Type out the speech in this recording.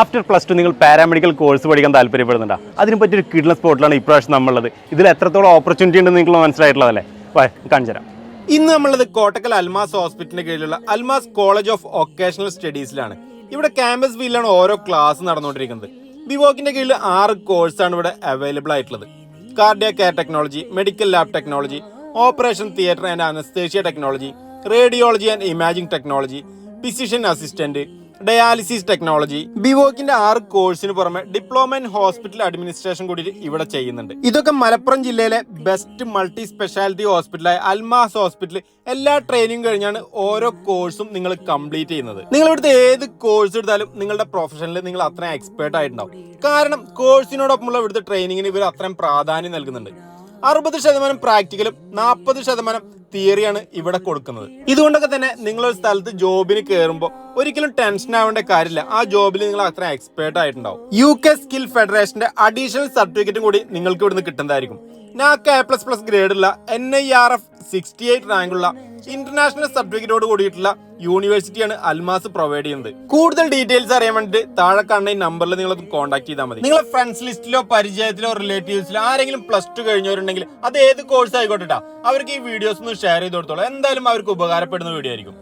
After plus two നിങ്ങൾ paramedical course പഠിക്കാൻ താല്പര്യപ്പെടുന്നുണ്ടോ? അതിനെ പറ്റി ഒരു കിഡ്ന സ്പോട്ടിലാണ് ഇപ്രാവശ്യം നമ്മളുള്ളത്. ഇതിൽ എത്രത്തോളം ഓപ്പർച്യൂണിറ്റി ഉണ്ടെന്ന് നിങ്ങൾ മനസ്സിലായിട്ടുള്ളതല്ലേ കാണിച്ചു തരാം. ഇന്ന് നമ്മളുള്ളത് കോട്ടക്കൽ അൽമാസ് ഹോസ്പിറ്റലിന്റെ കീഴിലുള്ള അൽമാസ് കോളേജ് ഓഫ് വൊക്കേഷണൽ സ്റ്റഡീസിലാണ് ഇവിടെ ക്യാമ്പസ് വീലാണ് ഓരോ ക്ലാസ് നടന്നുകൊണ്ടിരിക്കുന്നത്. ബിവോക്കിന്റെ കീഴിൽ ആറ് കോഴ്സാണ് ഇവിടെ അവൈലബിൾ ആയിട്ടുള്ളത്. Cardiac care technology medical lab technology operation theatre and anaesthesia technology radiology and imaging technology physician assistant dialysis technology ബിവോക്കിന്റെ ആറ് കോഴ്സിന് പുറമെ ഡിപ്ലോമ ഇൻ ഹോസ്പിറ്റൽ അഡ്മിനിസ്ട്രേഷൻ കൂടി ഇവിടെ ചെയ്യുന്നുണ്ട്. ഇതൊക്കെ മലപ്പുറം ജില്ലയിലെ ബെസ്റ്റ് മൾട്ടി സ്പെഷ്യാലിറ്റി ഹോസ്പിറ്റലായ അൽമാസ് ഹോസ്പിറ്റൽ എല്ലാ ട്രെയിനിങ് കഴിഞ്ഞാണ് ഓരോ കോഴ്സും നിങ്ങൾ കംപ്ലീറ്റ് ചെയ്യുന്നത്. നിങ്ങൾ ഇവിടുത്തെ ഏത് കോഴ്സ് എടുത്താലും നിങ്ങളുടെ പ്രൊഫഷനിൽ നിങ്ങൾ അത്രയും എക്സ്പേർട്ട് ആയിട്ടുണ്ടാവും. കാരണം കോഴ്സിനോടൊപ്പമുള്ള ഇവിടുത്തെ ട്രെയിനിങ്ങിന് ഇവർ അത്രയും പ്രാധാന്യം നൽകുന്നുണ്ട്. അറുപത് ശതമാനം പ്രാക്ടിക്കലും നാൽപ്പത് ശതമാനം തിയറിയാണ് ഇവിടെ കൊടുക്കുന്നത്. ഇതുകൊണ്ടൊക്കെ തന്നെ നിങ്ങൾ ഒരു സ്ഥലത്ത് ജോബിന് കയറുമ്പോൾ ഒരിക്കലും ടെൻഷൻ ആവേണ്ട കാര്യമില്ല. ആ ജോബിൽ നിങ്ങൾ അത്ര എക്സ്പേർട്ട് ആയിട്ടുണ്ടാവും. യു കെ സ്കിൽ ഫെഡറേഷന്റെ അഡീഷണൽ സർട്ടിഫിക്കറ്റും കൂടി നിങ്ങൾക്ക് ഇവിടുന്ന് കിട്ടുന്നതായിരിക്കും. NAAC A plus plus ഗ്രേഡുള്ള N I R F sixty eight റാങ്കുള്ള international സർട്ടിഫിക്കറ്റോട് കൂടിയിട്ടുള്ള യൂണിവേഴ്സിറ്റിയാണ് അൽമാസ് പ്രൊവൈഡ് ചെയ്യുന്നത്. കൂടുതൽ ഡീറ്റെയിൽസ് അറിയാൻ വേണ്ടിയിട്ട് താഴെ കാണുന്ന ഈ നമ്പറിൽ നിങ്ങൾ കോൺടാക്ട് ചെയ്താൽ മതി. നിങ്ങളെ ഫ്രണ്ട്സ് ലിസ്റ്റിലോ പരിചയത്തിലോ റിലേറ്റീവ്സിലോ ആരെങ്കിലും പ്ലസ് ടു കഴിഞ്ഞവരുണ്ടെങ്കിൽ അത് ഏത് കോഴ്സ് ആയിക്കോട്ടെ ട്ടാ. അവർക്ക് ഈ വീഡിയോസ് ഒന്ന് ഷെയർ ചെയ്ത് കൊടുത്തോളൂ. എന്തായാലും അവർക്ക് ഉപകാരപ്പെടുന്ന വീഡിയോ ആയിരിക്കും.